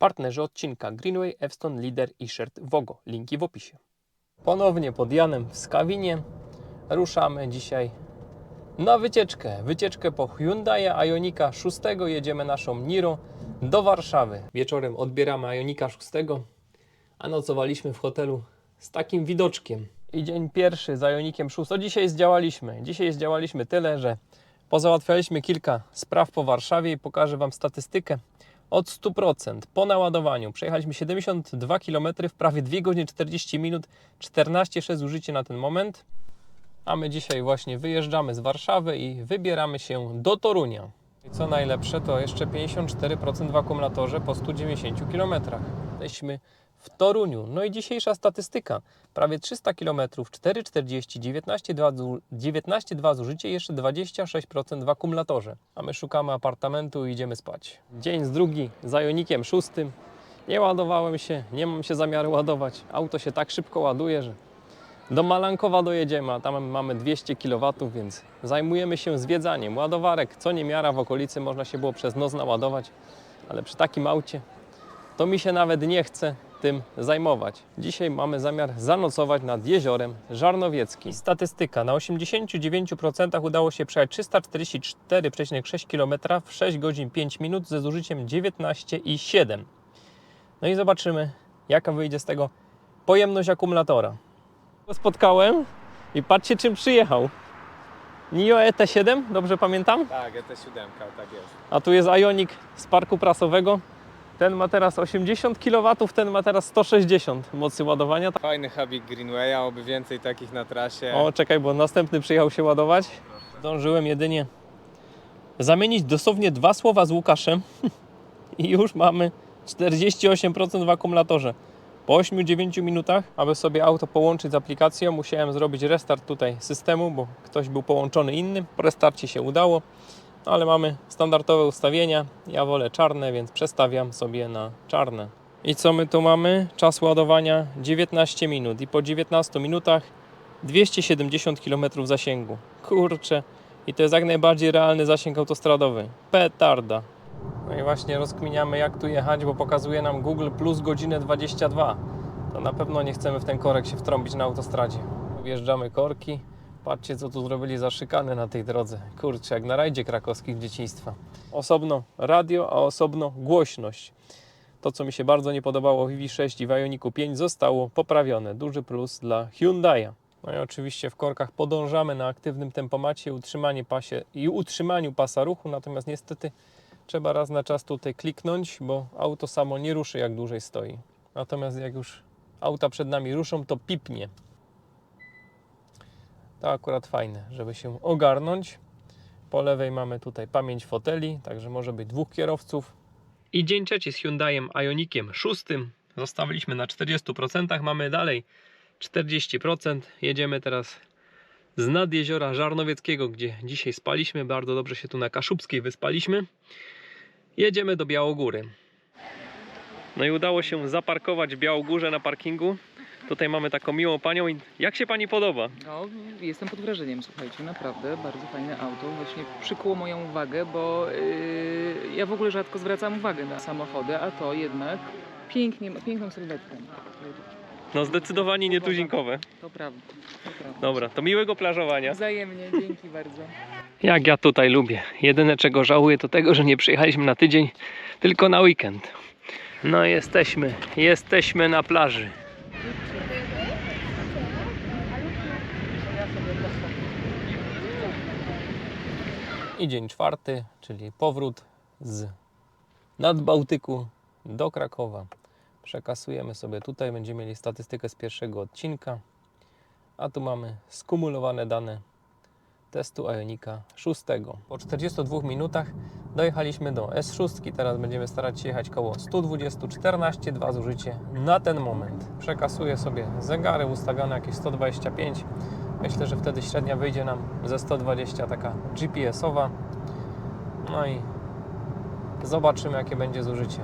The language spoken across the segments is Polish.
Partnerzy odcinka Greenway, Epston, Leader i Shirt Vogo. Linki w opisie. Ponownie pod Janem w Skawinie ruszamy dzisiaj na wycieczkę. Wycieczkę po Hyundai Ionika 6. Jedziemy naszą Niro do Warszawy. Wieczorem odbieramy Ionika 6, a nocowaliśmy w hotelu z takim widoczkiem. I dzień pierwszy z Ionikiem 6. To dzisiaj zdziałaliśmy. Dzisiaj zdziałaliśmy tyle, że pozałatwialiśmy kilka spraw po Warszawie i pokażę Wam statystykę. Od 100% po naładowaniu przejechaliśmy 72 km w prawie 2 godziny 40 minut, 14,6 zużycie na ten moment. A my dzisiaj właśnie wyjeżdżamy z Warszawy i wybieramy się do Torunia. I co najlepsze, to jeszcze 54% w akumulatorze po 190 km. Jesteśmy w Toruniu. No i dzisiejsza statystyka. Prawie 300 km, 4,40, 19,2 zu- 19,2 zużycie i jeszcze 26% w akumulatorze. A my szukamy apartamentu i idziemy spać. Dzień z drugi z Ionikiem 6. Nie ładowałem się, nie mam się zamiaru ładować. Auto się tak szybko ładuje, że do Malankowa dojedziemy, a tam mamy 200 kW, więc zajmujemy się zwiedzaniem. Ładowarek, co nie miara w okolicy, można się było przez noc naładować, ale przy takim aucie to mi się nawet nie chce tym zajmować. Dzisiaj mamy zamiar zanocować nad jeziorem Żarnowieckim. Statystyka. Na 89% udało się przejechać 344,6 km w 6 godzin 5 minut ze zużyciem 19,7. No i zobaczymy, jaka wyjdzie z tego pojemność akumulatora. Spotkałem i patrzcie czym przyjechał. Nio ET7, dobrze pamiętam? Tak, ET7, tak jest. A tu jest Ioniq z parku prasowego. Ten ma teraz 80 kW, ten ma teraz 160 mocy ładowania. Fajny hubik Greenwaya, oby więcej takich na trasie. O, czekaj, bo następny przyjechał się ładować. Zdążyłem jedynie zamienić dosłownie dwa słowa z Łukaszem i już mamy 48% w akumulatorze. Po 8-9 minutach, aby sobie auto połączyć z aplikacją, musiałem zrobić restart tutaj systemu, bo ktoś był połączony inny. Po restarcie się udało, ale mamy standardowe ustawienia. Ja wolę czarne, więc przestawiam sobie na czarne. I co my tu mamy? Czas ładowania 19 minut i po 19 minutach 270 km zasięgu. Kurczę. I to jest jak najbardziej realny zasięg autostradowy. Petarda. No i właśnie rozkminiamy jak tu jechać, bo pokazuje nam Google plus godzinę 22. To na pewno nie chcemy w ten korek się wtrąbić na autostradzie. Wjeżdżamy korki. Patrzcie co tu zrobili za szykany na tej drodze. Kurczę, jak na rajdzie krakowskich dzieciństwa. Osobno radio, a osobno głośność. To, co mi się bardzo nie podobało w Wi6 i w Ioniku 5 zostało poprawione. Duży plus dla Hyundai'a. No i oczywiście w korkach podążamy na aktywnym tempomacie utrzymanie pasie i utrzymaniu pasa ruchu, natomiast niestety trzeba raz na czas tutaj kliknąć, bo auto samo nie ruszy jak dłużej stoi. Natomiast jak już auta przed nami ruszą, to pipnie. To akurat fajne, żeby się ogarnąć. Po lewej mamy tutaj pamięć foteli, także może być dwóch kierowców. I dzień trzeci z Hyundaiem Ionikiem 6. Zostawiliśmy na 40%, mamy dalej 40%. Jedziemy teraz z nad jeziora Żarnowieckiego, gdzie dzisiaj spaliśmy. Bardzo dobrze się tu na Kaszubskiej wyspaliśmy. Jedziemy do Białogóry. No i udało się zaparkować w Białogórze na parkingu. Tutaj mamy taką miłą panią. Jak się pani podoba? No, jestem pod wrażeniem, słuchajcie, naprawdę bardzo fajne auto. Właśnie przykuło moją uwagę, bo yy, ja w ogóle rzadko zwracam uwagę na samochody, a to jednak pięknie, piękną sylwetkę. No zdecydowanie nietuzinkowe. To prawda, to prawda. Dobra, to miłego plażowania. Wzajemnie, dzięki bardzo. Jak ja tutaj lubię. Jedyne czego żałuję to tego, że nie przyjechaliśmy na tydzień, tylko na weekend. No jesteśmy, jesteśmy na plaży. I dzień czwarty, czyli powrót z Nadbałtyku do Krakowa. Przekasujemy sobie tutaj, będziemy mieli statystykę z pierwszego odcinka. A tu mamy skumulowane dane testu Ionika 6. Po 42 minutach dojechaliśmy do S6. Teraz będziemy starać się jechać koło 120, 14,2 zużycie na ten moment. Przekasuję sobie zegary ustawione jakieś 125. Myślę, że wtedy średnia wyjdzie nam ze 120 taka GPS-owa. No i zobaczymy jakie będzie zużycie.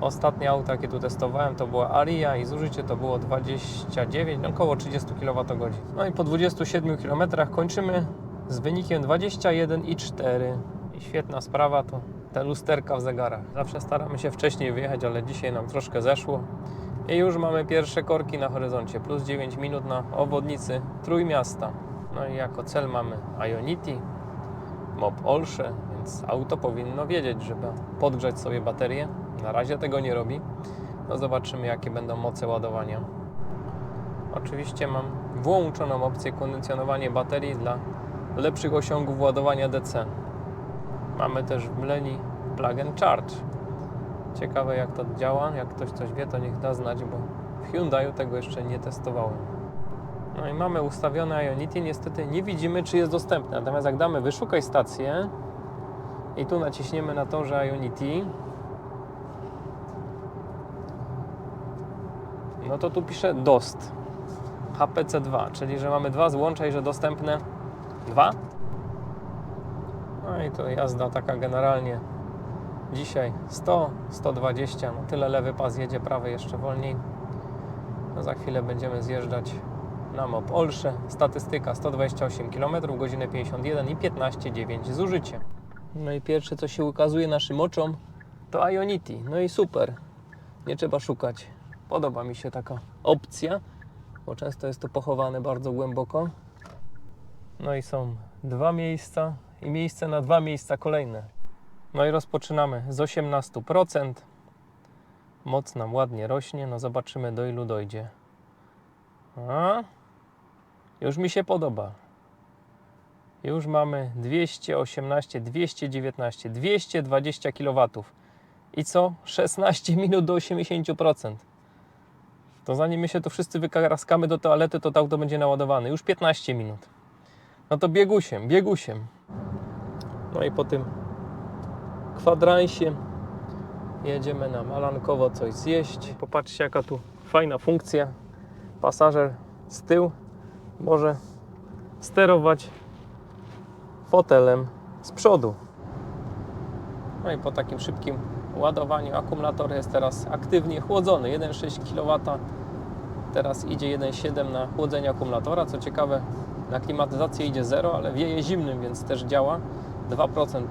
Ostatnie auto jakie tu testowałem to była Aria i zużycie to było 29, no około 30 kWh. No i po 27 km kończymy z wynikiem 21,4. I świetna sprawa to te lusterka w zegarach. Zawsze staramy się wcześniej wyjechać, ale dzisiaj nam troszkę zeszło. I już mamy pierwsze korki na horyzoncie, plus 9 minut na obwodnicy Trójmiasta. No i jako cel mamy Ionity, MOB Olsze, więc auto powinno wiedzieć, żeby podgrzać sobie baterię. Na razie tego nie robi. No zobaczymy, jakie będą moce ładowania. Oczywiście mam włączoną opcję kondycjonowanie baterii dla lepszych osiągów ładowania DC. Mamy też w Mleni Plug and Charge. Ciekawe jak to działa, jak ktoś coś wie, to niech da znać, bo w Hyundaiu tego jeszcze nie testowałem. No i mamy ustawione Ionity, niestety nie widzimy czy jest dostępne. Natomiast jak damy wyszukaj stację i tu naciśniemy na to, że Ionity, no to tu pisze DOST HPC2, czyli że mamy dwa złącza i że dostępne dwa. No i to jazda taka generalnie dzisiaj 100, 120, no tyle lewy pas jedzie, prawy jeszcze wolniej. No za chwilę będziemy zjeżdżać na MOP Olsze. Statystyka 128 km, godzinę 51 i 15,9 zużycie. No i pierwsze co się ukazuje naszym oczom to Ionity. No i super. Nie trzeba szukać. Podoba mi się taka opcja, bo często jest to pochowane bardzo głęboko. No i są dwa miejsca i miejsce na dwa miejsca kolejne. No i rozpoczynamy z 18%. Moc nam ładnie rośnie. No zobaczymy do ilu dojdzie. A, już mi się podoba. Już mamy 218, 219, 220 kW. I co? 16 minut do 80%. To zanim my się to wszyscy wykaraskamy do toalety, to to auto będzie naładowane. Już 15 minut. No to biegusiem, biegusiem. No i po tym kwadransie jedziemy na Malankowo coś zjeść. Popatrzcie jaka tu fajna funkcja. Pasażer z tyłu może sterować fotelem z przodu. No i po takim szybkim ładowaniu akumulator jest teraz aktywnie chłodzony. 1,6 kW teraz idzie 1,7 na chłodzenie akumulatora. Co ciekawe, na klimatyzację idzie 0, ale wieje zimnym, więc też działa. 2%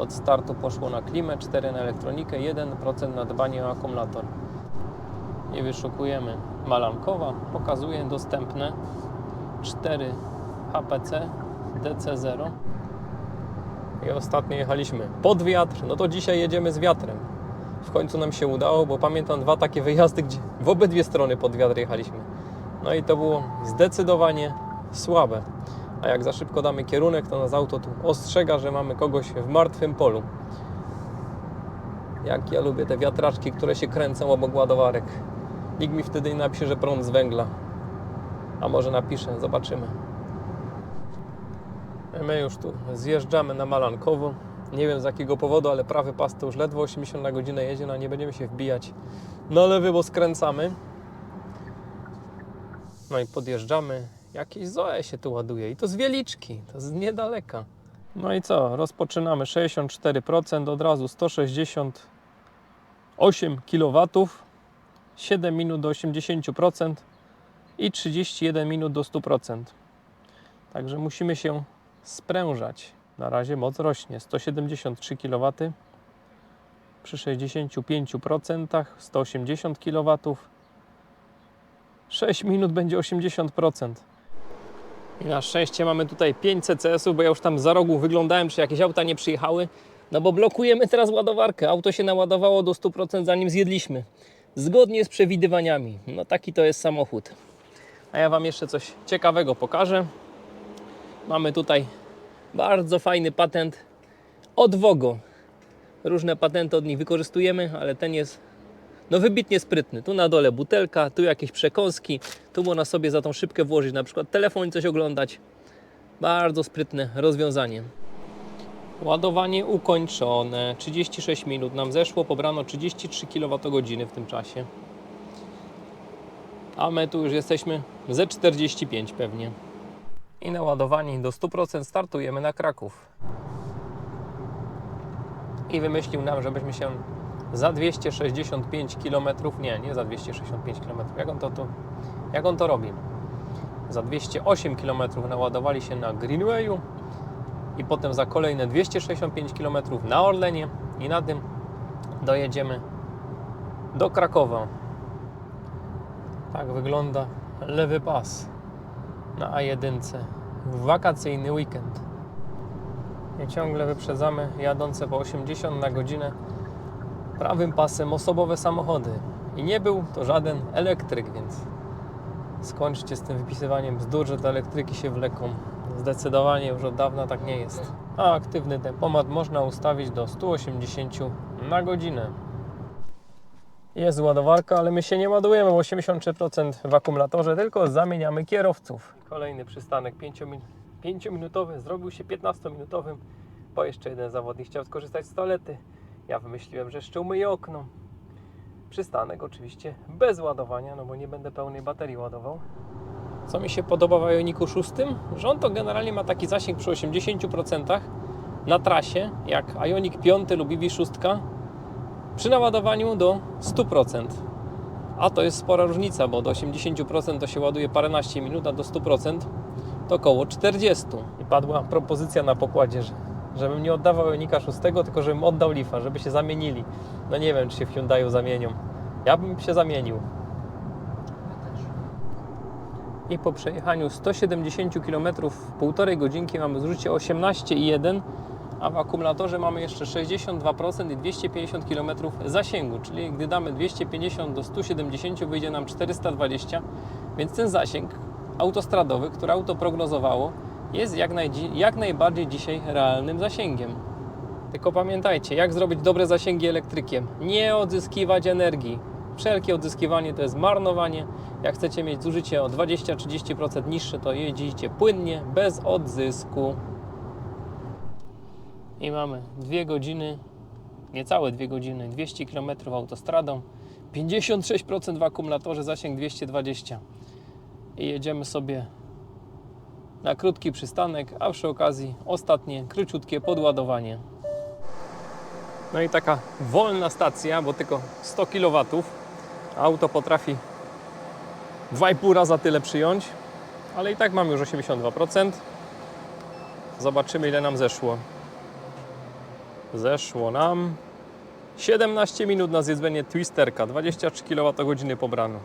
od startu poszło na klimę, 4 na elektronikę, 1% na dbanie o akumulator. I wyszukujemy Malankowa. Pokazuje dostępne 4 HPC DC0. I ostatnio jechaliśmy pod wiatr, no to dzisiaj jedziemy z wiatrem. W końcu nam się udało, bo pamiętam dwa takie wyjazdy, gdzie w obydwie strony pod wiatr jechaliśmy. No i to było zdecydowanie słabe. A jak za szybko damy kierunek, to nas auto tu ostrzega, że mamy kogoś w martwym polu. Jak ja lubię te wiatraczki, które się kręcą obok ładowarek. Nikt mi wtedy nie napisze, że prąd z węgla. A może napisze, zobaczymy. My już tu zjeżdżamy na Malankowo. Nie wiem z jakiego powodu, ale prawy pas to już ledwo 80 na godzinę jedzie, no nie będziemy się wbijać na lewy, bo skręcamy. No i podjeżdżamy. Jakieś Zoe się tu ładuje i to z Wieliczki, to z niedaleka. No i co? Rozpoczynamy 64%, od razu 168 kW, 7 minut do 80% i 31 minut do 100%. Także musimy się sprężać. Na razie moc rośnie 173 kW przy 65% 180 kW 6 minut będzie 80%. I na szczęście mamy tutaj 5 CCS-ów, bo ja już tam za rogu wyglądałem, czy jakieś auta nie przyjechały. No bo blokujemy teraz ładowarkę. Auto się naładowało do 100% zanim zjedliśmy. Zgodnie z przewidywaniami. No taki to jest samochód. A ja Wam jeszcze coś ciekawego pokażę. Mamy tutaj bardzo fajny patent od Wogo. Różne patenty od nich wykorzystujemy, ale ten jest no wybitnie sprytny. Tu na dole butelka, tu jakieś przekąski, tu można sobie za tą szybkę włożyć na przykład telefon i coś oglądać. Bardzo sprytne rozwiązanie. Ładowanie ukończone. 36 minut nam zeszło, pobrano 33 kWh w tym czasie. A my tu już jesteśmy ze 45 pewnie. I naładowani do 100% startujemy na Kraków. I wymyślił nam, żebyśmy się za 265 km, nie, nie za 265 km, jak on to, to, jak on to robi? Za 208 km naładowali się na Greenwayu i potem za kolejne 265 km na Orlenie i na tym dojedziemy do Krakowa. Tak wygląda lewy pas na A1 w wakacyjny weekend. I ciągle wyprzedzamy jadące po 80 na godzinę prawym pasem osobowe samochody. I nie był to żaden elektryk, więc skończcie z tym wypisywaniem bzdur, że te elektryki się wleką. Zdecydowanie już od dawna tak nie jest. A aktywny tempomat można ustawić do 180 na godzinę. Jest ładowarka, ale my się nie ładujemy, bo 83% w akumulatorze, tylko zamieniamy kierowców. Kolejny przystanek 5-minutowy zrobił się 15-minutowym, bo jeszcze jeden zawodnik chciał skorzystać z toalety. Ja wymyśliłem, że jeszcze umyję okno. Przystanek oczywiście bez ładowania, no bo nie będę pełnej baterii ładował. Co mi się podoba w Ioniku 6? Że on to generalnie ma taki zasięg przy 80% na trasie, jak Ioniq 5 lub EV6 przy naładowaniu do 100%. A to jest spora różnica, bo do 80% to się ładuje paręnaście minut, a do 100% to około 40. I padła propozycja na pokładzie, że, żebym nie oddawał Ionika 6, tylko żebym oddał Leafa, żeby się zamienili. No nie wiem, czy się w Hyundaiu zamienią. Ja bym się zamienił. I po przejechaniu 170 km w półtorej godzinki mamy zużycie 18,1 a w akumulatorze mamy jeszcze 62% i 250 km zasięgu, czyli gdy damy 250 do 170 wyjdzie nam 420, więc ten zasięg autostradowy, który auto prognozowało, jest jak, najdzi- jak najbardziej dzisiaj realnym zasięgiem. Tylko pamiętajcie, jak zrobić dobre zasięgi elektrykiem? Nie odzyskiwać energii. Wszelkie odzyskiwanie to jest marnowanie. Jak chcecie mieć zużycie o 20-30% niższe, to jeździcie płynnie, bez odzysku. I mamy 2 godziny, niecałe 2 godziny, 200 km autostradą, 56% w akumulatorze, zasięg 220. I jedziemy sobie na krótki przystanek, a przy okazji ostatnie, króciutkie podładowanie. No i taka wolna stacja, bo tylko 100 kW. Auto potrafi 2,5 raza tyle przyjąć, ale i tak mamy już 82%. Zobaczymy ile nam zeszło. Zeszło nam 17 minut na zjedzenie twisterka, 23 kWh pobrano.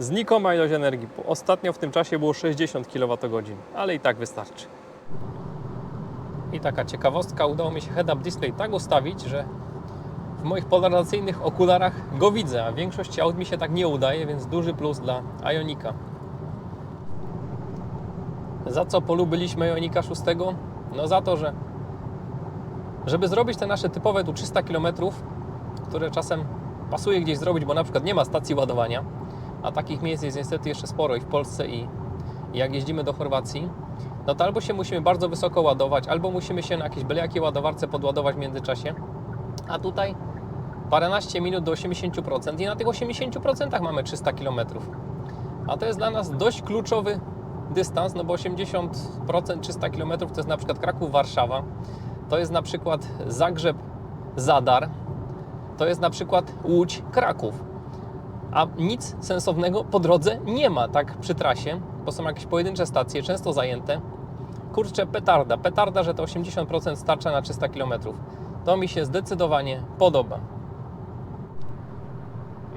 Znikoma ilość energii. Ostatnio w tym czasie było 60 kWh, ale i tak wystarczy. I taka ciekawostka, udało mi się head-up display tak ustawić, że w moich polaryzacyjnych okularach go widzę, a w większości aut mi się tak nie udaje, więc duży plus dla Ionika. Za co polubiliśmy Ionika 6? No za to, że żeby zrobić te nasze typowe tu 300 km, które czasem pasuje gdzieś zrobić, bo na przykład nie ma stacji ładowania, a takich miejsc jest niestety jeszcze sporo i w Polsce i jak jeździmy do Chorwacji, no to albo się musimy bardzo wysoko ładować, albo musimy się na jakiejś byle ładowarce podładować w międzyczasie, a tutaj paręnaście minut do 80% i na tych 80% mamy 300 km. A to jest dla nas dość kluczowy dystans, no bo 80% 300 km to jest na przykład Kraków-Warszawa, to jest na przykład Zagrzeb-Zadar, to jest na przykład Łódź-Kraków. A nic sensownego po drodze nie ma, tak przy trasie, bo są jakieś pojedyncze stacje, często zajęte. Kurczę, petarda, petarda, że to 80% starcza na 300 km. To mi się zdecydowanie podoba.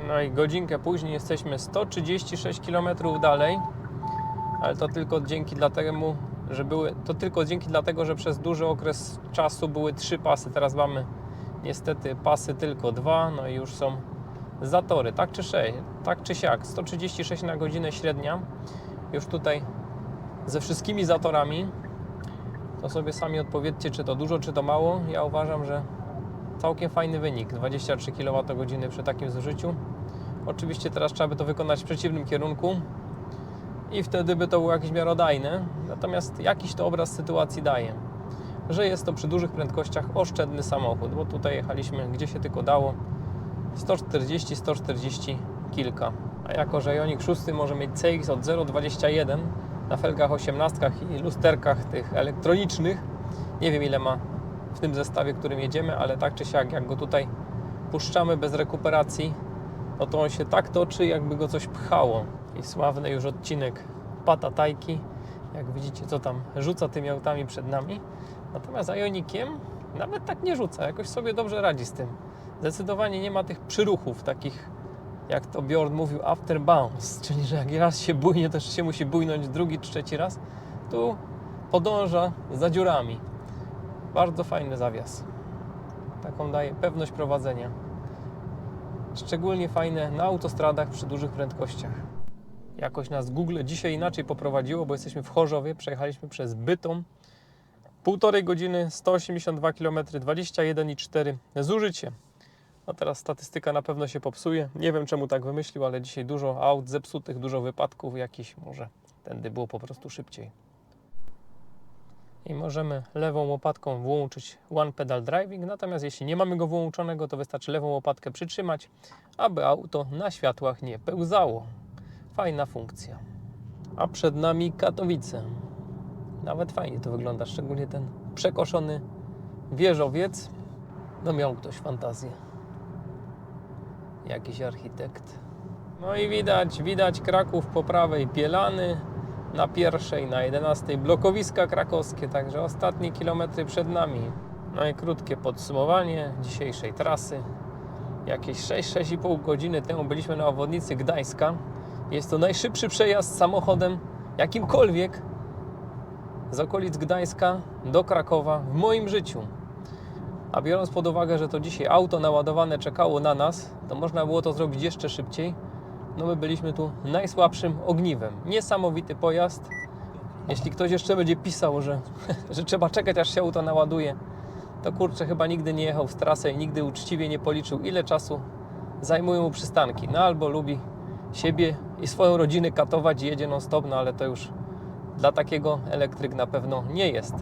No i godzinkę później jesteśmy 136 km dalej, ale to tylko dzięki dlatego, że były, to tylko dzięki dlatego, że przez duży okres czasu były trzy pasy. Teraz mamy niestety pasy tylko dwa, no i już są zatory, tak czy, tak czy siak, 136 na godzinę średnia, już tutaj ze wszystkimi zatorami, to sobie sami odpowiedzcie, czy to dużo, czy to mało. Ja uważam, że całkiem fajny wynik, 23 kWh przy takim zużyciu. Oczywiście teraz trzeba by to wykonać w przeciwnym kierunku. I wtedy by to było jakieś miarodajne, natomiast jakiś to obraz sytuacji daje, że jest to przy dużych prędkościach oszczędny samochód, bo tutaj jechaliśmy gdzie się tylko dało, 140, 140 kilka. A jako, że Ioniq 6 może mieć CX od 0,21 na felgach 18 i lusterkach tych elektronicznych, nie wiem ile ma w tym zestawie, którym jedziemy, ale tak czy siak, jak go tutaj puszczamy bez rekuperacji, no to on się tak toczy, jakby go coś pchało. I sławny już odcinek Pata Tajki. Jak widzicie, co tam rzuca tymi autami przed nami. Natomiast Ionikiem nawet tak nie rzuca, jakoś sobie dobrze radzi z tym. Zdecydowanie nie ma tych przyruchów takich, jak to Bjorn mówił, after bounce, czyli że jak raz się bujnie, to się musi bujnąć drugi, trzeci raz. Tu podąża za dziurami. Bardzo fajny zawias. Taką daje pewność prowadzenia. Szczególnie fajne na autostradach przy dużych prędkościach. Jakoś nas Google dzisiaj inaczej poprowadziło, bo jesteśmy w Chorzowie, przejechaliśmy przez Bytom. Półtorej godziny, 182 km, 21,4 zużycie. No teraz statystyka na pewno się popsuje. Nie wiem czemu tak wymyślił, ale dzisiaj dużo aut zepsutych, dużo wypadków jakichś. Może tędy było po prostu szybciej. I możemy lewą łopatką włączyć One Pedal Driving, natomiast jeśli nie mamy go włączonego, to wystarczy lewą łopatkę przytrzymać, aby auto na światłach nie pełzało. Fajna funkcja. A przed nami Katowice. Nawet fajnie to wygląda, szczególnie ten przekoszony wieżowiec. No miał ktoś fantazję. Jakiś architekt. No i widać, widać Kraków po prawej Pielany, na pierwszej, na 11 blokowiska krakowskie, także ostatnie kilometry przed nami. No i krótkie podsumowanie dzisiejszej trasy. Jakieś 6-6,5 godziny temu byliśmy na obwodnicy Gdańska. Jest to najszybszy przejazd samochodem jakimkolwiek z okolic Gdańska do Krakowa w moim życiu. A biorąc pod uwagę, że to dzisiaj auto naładowane czekało na nas, to można było to zrobić jeszcze szybciej. No my byliśmy tu najsłabszym ogniwem. Niesamowity pojazd. Jeśli ktoś jeszcze będzie pisał, że, że trzeba czekać aż się auto naładuje, to kurczę chyba nigdy nie jechał w trasę i nigdy uczciwie nie policzył ile czasu zajmują mu przystanki. No albo lubi siebie i swoją rodzinę katować i jedzie non stop, no ale to już dla takiego elektryk na pewno nie jest.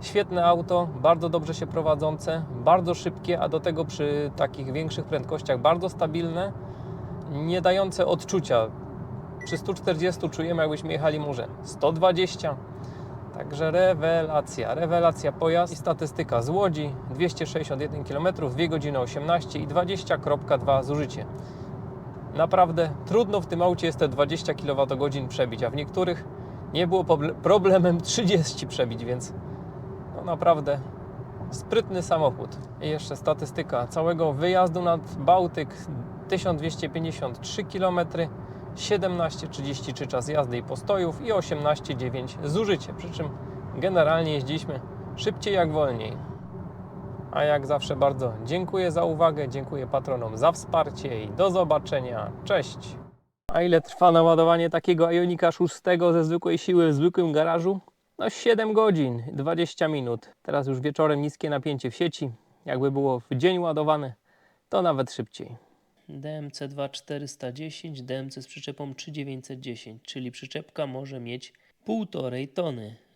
Świetne auto, bardzo dobrze się prowadzące, bardzo szybkie, a do tego przy takich większych prędkościach bardzo stabilne, nie dające odczucia. Przy 140 czujemy jakbyśmy jechali może 120. Także rewelacja, rewelacja pojazd i statystyka z Łodzi 261 km, 2 godziny 18 i 20,2 zużycie. Naprawdę trudno w tym aucie jest te 20 kWh przebić, a w niektórych nie było problemem 30 przebić, więc no naprawdę sprytny samochód. I jeszcze statystyka całego wyjazdu nad Bałtyk 1253 km, 17,33 czas jazdy i postojów i 18,9 zużycie. Przy czym generalnie jeździliśmy szybciej jak wolniej. A jak zawsze bardzo dziękuję za uwagę, dziękuję patronom za wsparcie i do zobaczenia. Cześć! A ile trwa naładowanie takiego Ionika 6 ze zwykłej siły w zwykłym garażu? No 7 godzin, 20 minut. Teraz już wieczorem niskie napięcie w sieci. Jakby było w dzień ładowane, to nawet szybciej. DMC 2410, DMC z przyczepą 3910, czyli przyczepka może mieć 1,5 tony.